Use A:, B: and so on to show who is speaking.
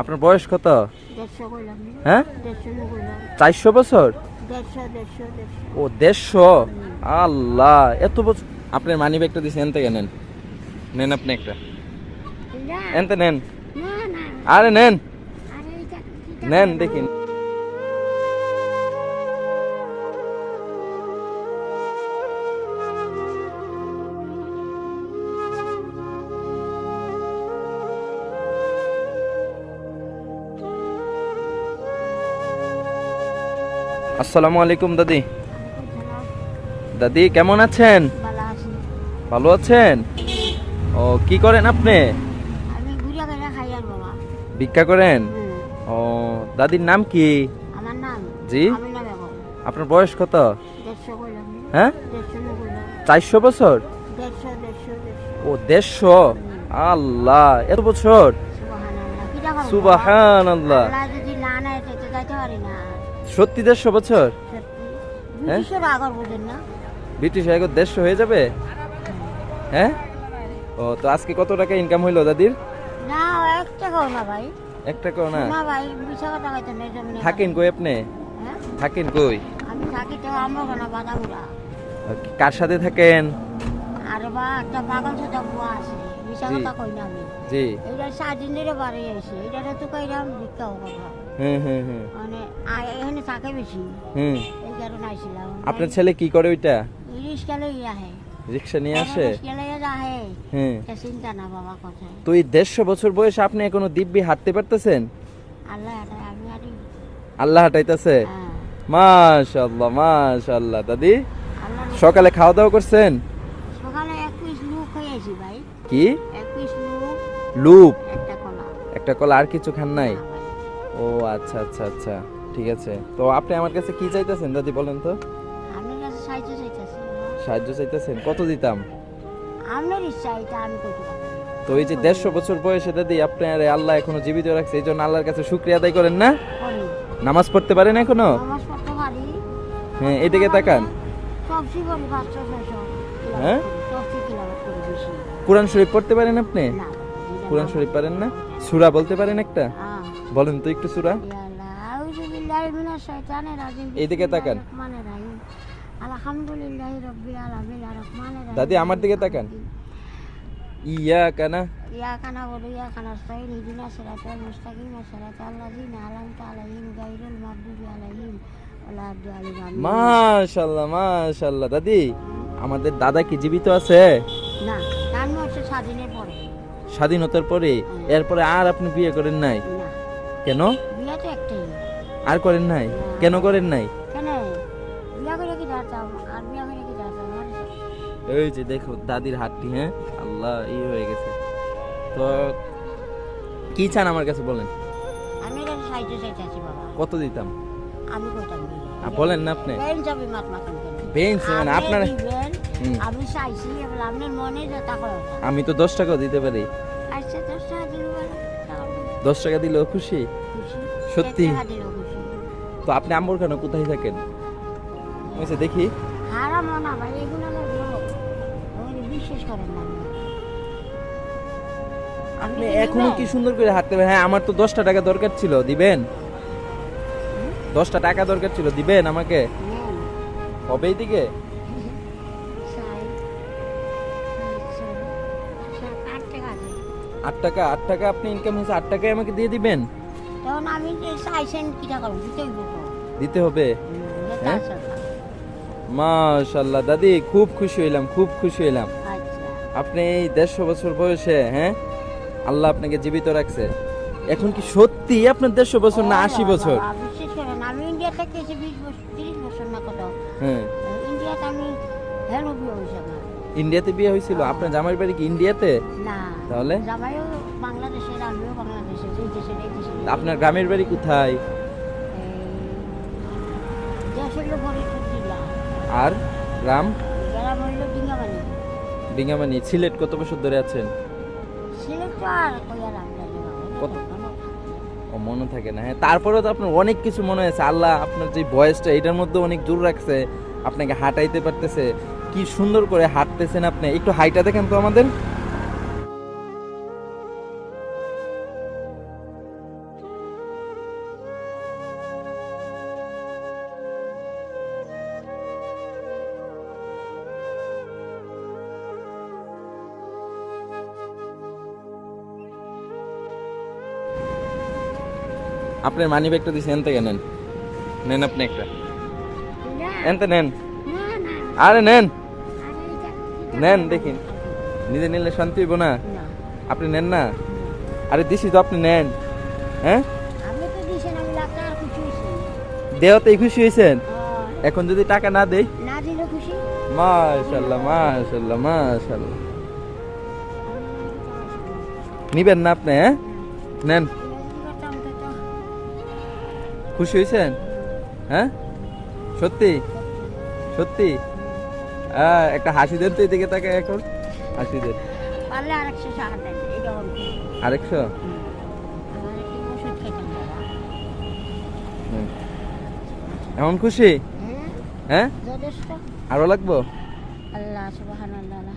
A: আপনার বয়স কত? হ্যাঁ? চারশো বছর? ও দেড়শো? আল্লাহ এত বছর আপনার মানি ব্যাগটা দিচ্ছেন এনতে নেন। নেন আপনি একটা। এনতে নেন। আরে নেন। নেন দেখি। আসসালামু আলাইকুম দাদি। দাদি কেমন আছেন?
B: ভালো
A: আছেন? ও কি করেন আপনি?
B: আমি ঘুরিয়া গেলে খাই আর বাবা।
A: ভিক্ষা করেন? ও দাদির নাম কি?
B: আমার নাম
A: জি? আপনার বয়স কত? হ্যাঁ? চারশো বছর? ও দেড়শো? আল্লাহ এত বছর? সুবাহান আল্লাহ
B: না না
A: সত্যি দেড়শো বছর? হ্যাঁ?
B: আগর না।
A: ব্রিটিশ এখন দেড়শো হয়ে যাবে? হ্যাঁ? ও তো আজকে কত টাকা ইনকাম হইল দাদির?
B: না এক টাকাও না ভাই।
A: এক টাকাও না?
B: না ভাই বিশা কথা কইতে নেই
A: থাকেন কই আপনি?
B: হ্যাঁ?
A: থাকেন কই?
B: আমি থাকি তো আমার বাদামুরা
A: কার সাথে থাকেন?
B: আরে বা একটা পাগল সাথে বুয়া আছে বিশা
A: জি।
B: কথা কই না আমি।
A: জি।
B: ধরে বাড়ি আইছে এটা তো কইরাম ভিক্ষাও কথা।
A: হুম হুম হুম।
B: মানে আ- এখানে থাকে বেশি।
A: হুম।
B: এই কারণে আইছিলাম।
A: আপনার ছেলে কি করে ওইটা?
B: রিক্সা লই আহে।
A: রিক্সা নিয়ে আসে? হুম।
B: চিন্তা না বাবা কথা।
A: তো এই দেড়শো বছর বয়সে আপনি এখনও দিব্যি হাঁটতে পারতেছেন?
B: আল্লাহ আমি
A: আল্লাহ হাঁটাইতেছে?
B: হ্যাঁ।
A: মাশাল্লাহ মাশাল্লাহ দাদি সকালে খাওয়া দাওয়া করছেন?
B: সকালে এক পিস লুক খাইয়েছি ভাই।
A: কি?
B: এক পিস লুক
A: লুপ?
B: একটা কলা।
A: একটা কলা আর কিছু খান নাই? ও আচ্ছা আচ্ছা আচ্ছা। ঠিক আছে। তো আপনি আমার কাছে কি চাইতেছেন দাদি বলেন তো?
B: আপনার কাছে সাহায্য চাইতেছি
A: সাহায্য চাইতেছেন। কত দিতাম?
B: আপনার ইচ্ছা এটা আমি করতে পারি
A: তো এই যে দেড়শো বছর বয়সে দাদি আপনার আল্লাহ এখনও জীবিত রাখছে এই জন্য আল্লাহর কাছে শুক্রিয়া আদায় করেন না?
B: করি।
A: নামাজ পড়তে পারেন এখনও?
B: নামাজ পড়তে পারি।
A: হ্যাঁ এদিকে তাকান।
B: সবজি করি পাঁচশো ছয়শো
A: হ্যাঁ?
B: সবজি কিলাবত করি বেশি।
A: কোরআন শরীফ পড়তে পারেন আপনি?
B: না।
A: কোরআন শরীফ পারেন না? সুরা বলতে পারেন একটা?
B: হ্যাঁ।
A: বলেন তো একটু সুরা।
B: ইয়া রহমানির রহিম।
A: দাদি, আমার দিকে তাকান। ইয়া কানা
B: সিরাতাল মুস্তাকিম সিরাতাল লাযিনা আলাইহিম গায়রিল মাগদুবি আলাইহিম
A: দাদি আমাদের দাদা কি জীবিত আছে?
B: না জন্ম হচ্ছে স্বাধীনের পরে।
A: স্বাধীনতার পরে? এরপরে আর আপনি বিয়ে করেন নাই? কেন?
B: বিয়ে তো
A: আর করেন নাই? কেন করেন নাই? এই যে দেখো দাদির হাতটি হ্যাঁ? আল্লাহ ই হয়ে গেছে। তো কি চান আমার কাছে বলেন?
B: আমি বাবা।
A: কত দিতাম?
B: আমি কইতাম
A: বলেন না আপনি।
B: বেঞ্চ আমি মাত মাতাম
A: বেঞ্চ মানে আপনার
B: আমি চাইছি এবার আপনার মনে যে টাকা
A: আমি তো দশ টাকাও দিতে পারি।
B: আচ্ছা দশ টাকা দিল বলে টাকা
A: দিলেও খুশি? সত্যি? তো আপনি আম্বর কেন কোথায় থাকেন? বলছে দেখি।
B: হারাম না ভাই এগুলো লোক ওই বিশ্বাস করেন না আপনি।
A: এখনও
B: কি
A: সুন্দর করে হাঁটতে পারেন হ্যাঁ আমার তো দশটা টাকা দরকার ছিল দিবেন? দশটা টাকা দরকার ছিল দিবেন আমাকে? হবে এইদিকে।
B: আচ্ছা। আট টাকা
A: আট টাকা আপনি ইনকাম হয়েছে আট টাকায় আমাকে দিয়ে দিবেন?
B: তখন আমি চাইছেন কিটা করব? দিতেই বলব
A: দিতে হবে? হ্যাঁ? মাশাল্লাহ দাদি খুব খুশি হইলাম খুব খুশি হইলাম।
B: আচ্ছা।
A: আপনি এই দেড়শো বছর বয়সে হ্যাঁ? আল্লাহ আপনাকে জীবিত রাখছে। এখন কি সত্যি আপনার দেড়শো বছর না আশি বছর?
B: বাবা, বিশ্বাস করেন আমি ইন্ডিয়া থেকে এসে বিশ বছর তিরিশ বছর না কত?
A: হ্যাঁ।
B: ইন্ডিয়াতে আমি আমার।
A: ইন্ডিয়াতে বিয়ে হয়েছিল? আপনার জামাইয়ের বাড়ি কি ইন্ডিয়াতে?
B: না।
A: তাহলে?
B: জামাইও বাংলাদেশের আমিও বাংলাদেশের এই দেশের এই দেশের
A: আপনার গ্রামের বাড়ি কোথায়? আর গ্রাম?
B: গ্রাম হইল ডিঙ্গামানি
A: ডিঙ্গামানি সিলেট কত বছর ধরে আছেন?
B: সিলেট তো আর
A: কত? ও মনে থাকে না। হ্যাঁ তারপরেও তো আপনার অনেক কিছু মনে হয়েছে আল্লাহ আপনার যে বয়সটা এটার মধ্যে অনেক দূর রাখছে। আপনাকে হাঁটাইতে পারতেছে। কি সুন্দর করে হাঁটতেছেন আপনি? একটু হাইটা দেখেন তো আমাদের। আপনি মানি ব্যাগটা দিছেন এনতে নেন নেন আপনি একটা। এনতে নেন। আরে নেন। নেন দেখিন নিজে নিলে শান্তি হইব না? আপনি নেন না? আরে দিছি তো আপনি নেন। হ্যাঁ?
B: টাকার খুশি
A: হয়েছেন?
B: হ্যাঁ,
A: এখন যদি টাকা না দেই?
B: না দিলে খুশি?
A: মাশাল্লাহ মাশাল্লাহ মাশাল্লাহ। নিবেন না আপনি হ্যাঁ? নেন। খুশি হয়েছেন? হ্যাঁ? সত্যি? সত্যি? আহ, একটা হাসি দেন তো এদিকে তাকে এখন। হাসি দেন।
B: পারলে আরেকশো
A: আরেকশো। এমন খুশি?
B: হ্যাঁ?
A: হ্যাঁ আরও লাগবো?
B: আল্লাহ।